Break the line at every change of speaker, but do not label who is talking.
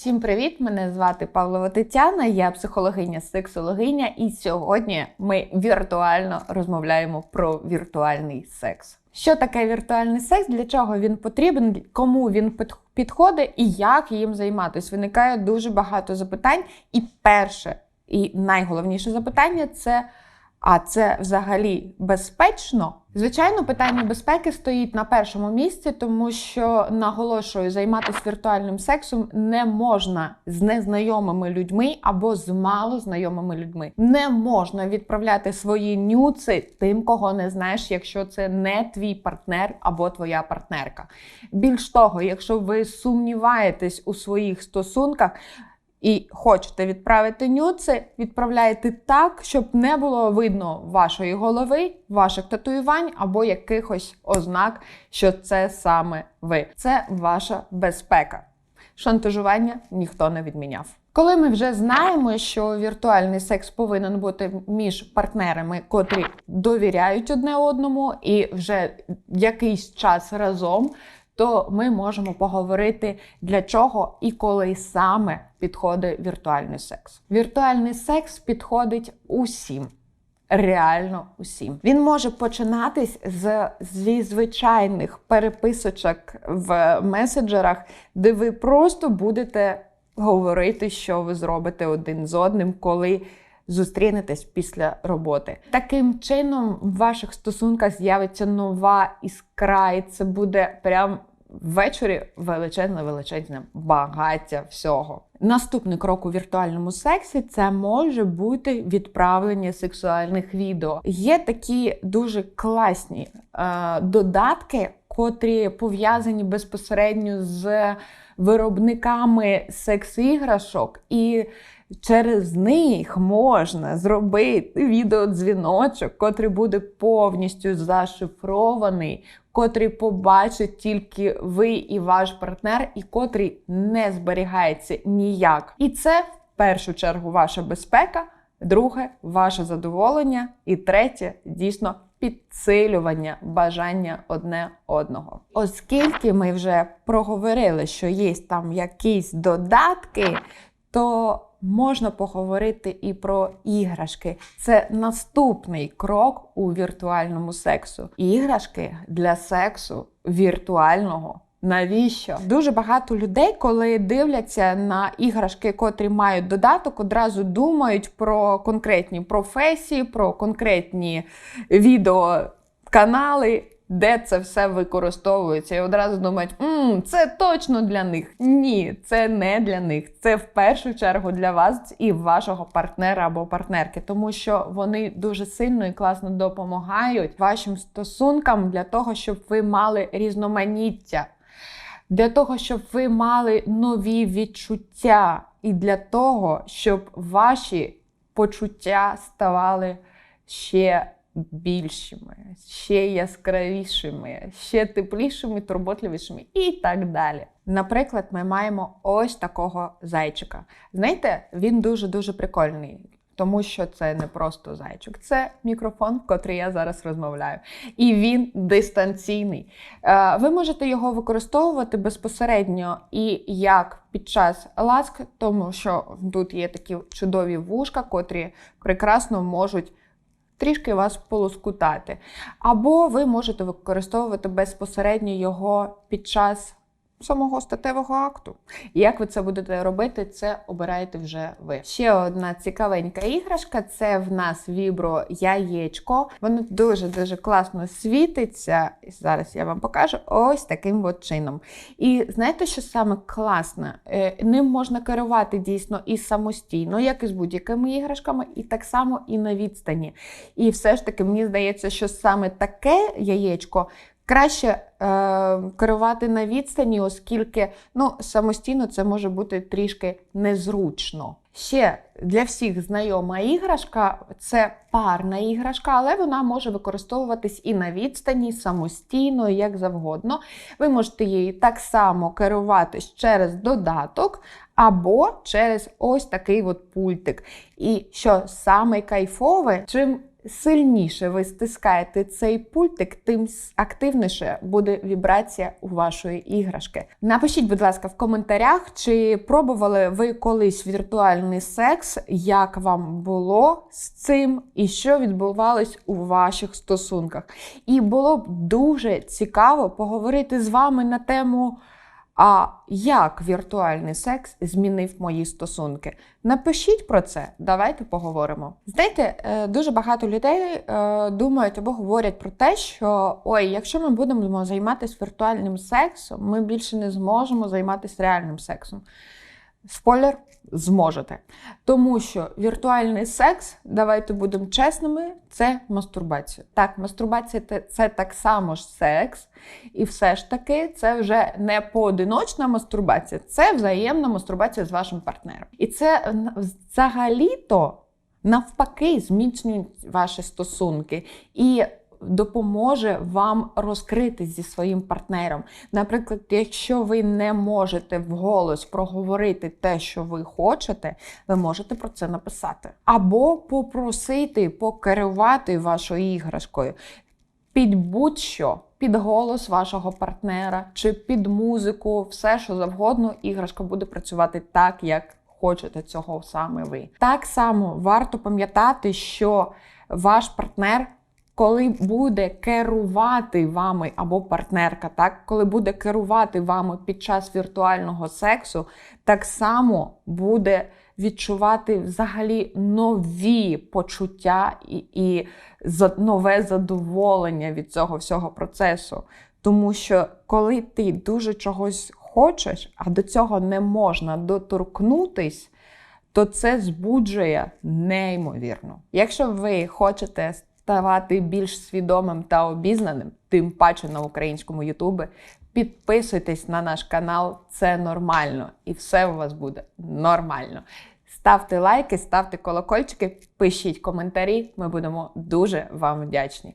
Всім привіт! Мене звати Павлова Тетяна, я психологиня, сексологиня, і сьогодні ми віртуально розмовляємо про віртуальний секс. Що таке віртуальний секс? Для чого він потрібен, кому він під- підходить і як їм займатися? Виникає дуже багато запитань. І перше, і найголовніше запитання це. А це взагалі безпечно? Звичайно, питання безпеки стоїть на першому місці, тому що наголошую, займатися віртуальним сексом не можна з незнайомими людьми або з малознайомими людьми. Не можна відправляти свої нюци тим, кого не знаєш, якщо це не твій партнер або твоя партнерка. Більш того, якщо ви сумніваєтесь у своїх стосунках і хочете відправити нюци, відправляйте так, щоб не було видно вашої голови, ваших татуювань або якихось ознак, що це саме ви. Це ваша безпека. Шантажування ніхто не відміняв. Коли ми вже знаємо, що віртуальний секс повинен бути між партнерами, котрі довіряють одне одному і вже якийсь час разом, то ми можемо поговорити для чого і коли саме підходить віртуальний секс. Віртуальний секс підходить усім. Реально усім. Він може починатись з зі звичайних переписочок в меседжерах, де ви просто будете говорити, що ви зробите один з одним, коли зустрінетесь після роботи. Таким чином, в ваших стосунках з'явиться нова іскра, і це буде прям ввечері величезне величезне багаття всього. Наступний крок у віртуальному сексі це може бути відправлення сексуальних відео. Є такі дуже класні е, додатки, котрі пов'язані безпосередньо з виробниками секс-іграшок, і через них можна зробити відеодзвіночок, котрий буде повністю зашифрований, котрий побачить тільки ви і ваш партнер, і котрий не зберігається ніяк. І це в першу чергу ваша безпека, друге ваше задоволення, і третє дійсно підсилювання бажання одне одного. Оскільки ми вже проговорили, що є там якісь додатки, то можна поговорити і про іграшки. Це наступний крок у віртуальному сексу. Іграшки для сексу віртуального. Навіщо? Дуже багато людей, коли дивляться на іграшки, котрі мають додаток, одразу думають про конкретні професії, про конкретні відеоканали, де це все використовується. І одразу думають, М, це точно для них. Ні, це не для них. Це в першу чергу для вас і вашого партнера або партнерки, тому що вони дуже сильно і класно допомагають вашим стосункам для того, щоб ви мали різноманіття для того, щоб ви мали нові відчуття, і для того, щоб ваші почуття ставали ще більшими, ще яскравішими, ще теплішими, турботливішими і так далі. Наприклад, ми маємо ось такого зайчика. Знаєте, він дуже-дуже прикольний. Тому що це не просто зайчик, це мікрофон, котрий я зараз розмовляю. І він дистанційний. Е, Ви можете його використовувати безпосередньо і як під час ласк, тому що тут є такі чудові вушка, котрі прекрасно можуть трішки вас полоскутати. Або ви можете використовувати безпосередньо його під час самого статевого акту. Як ви це будете робити, це обираєте вже ви. Ще одна цікавенька іграшка це в нас вібро яєчко. Воно дуже-дуже класно світиться. Зараз я вам покажу ось таким от чином. І знаєте, що саме класне? Е, Ним можна керувати дійсно і самостійно, як і з будь-якими іграшками, і так само і на відстані. І все ж таки, мені здається, що саме таке яєчко. Краще е, керувати на відстані, оскільки ну, самостійно це може бути трішки незручно. Ще для всіх знайома іграшка це парна іграшка, але вона може використовуватись і на відстані, самостійно, як завгодно. Ви можете її так само керуватись через додаток або через ось такий от пультик. І що саме кайфове, чим сильніше ви стискаєте цей пультик, тим активніше буде вібрація у вашої іграшки. Напишіть, будь ласка, в коментарях, чи пробували ви колись віртуальний секс, як вам було з цим, і що відбувалось у ваших стосунках. І було б дуже цікаво поговорити з вами на тему. А як віртуальний секс змінив мої стосунки? Напишіть про це, давайте поговоримо. Знаєте, е, дуже багато людей е, думають або говорять про те, що ой, якщо ми будемо займатися віртуальним сексом, ми більше не зможемо займатися реальним сексом. Спойлер, зможете. Тому що віртуальний секс, давайте будемо чесними, це мастурбація. Так, мастурбація це так само ж секс, і все ж таки це вже не поодиночна мастурбація, це взаємна мастурбація з вашим партнером. І це е, взагалі-то навпаки зміцнює ваші стосунки і допоможе вам розкритись зі своїм партнером. Наприклад, якщо ви не можете вголос проговорити те, що ви хочете, ви можете про це написати. Або попросити покерувати вашою іграшкою під будь-що, під голос вашого партнера чи під музику, все що завгодно, іграшка буде працювати так, як хочете цього саме ви. Так само варто пам'ятати, що ваш партнер. Коли буде керувати вами або партнерка, так коли буде керувати вами під час віртуального сексу, так само буде відчувати взагалі нові почуття і, і нове задоволення від цього всього процесу. Тому що коли ти дуже чогось хочеш, а до цього не можна доторкнутись, то це збуджує неймовірно. Якщо ви хочете ставати більш свідомим та обізнаним, тим паче на українському Ютубі, підписуйтесь на наш канал, це нормально, і все у вас буде нормально. Ставте лайки, ставте колокольчики, пишіть коментарі. Ми будемо дуже вам вдячні.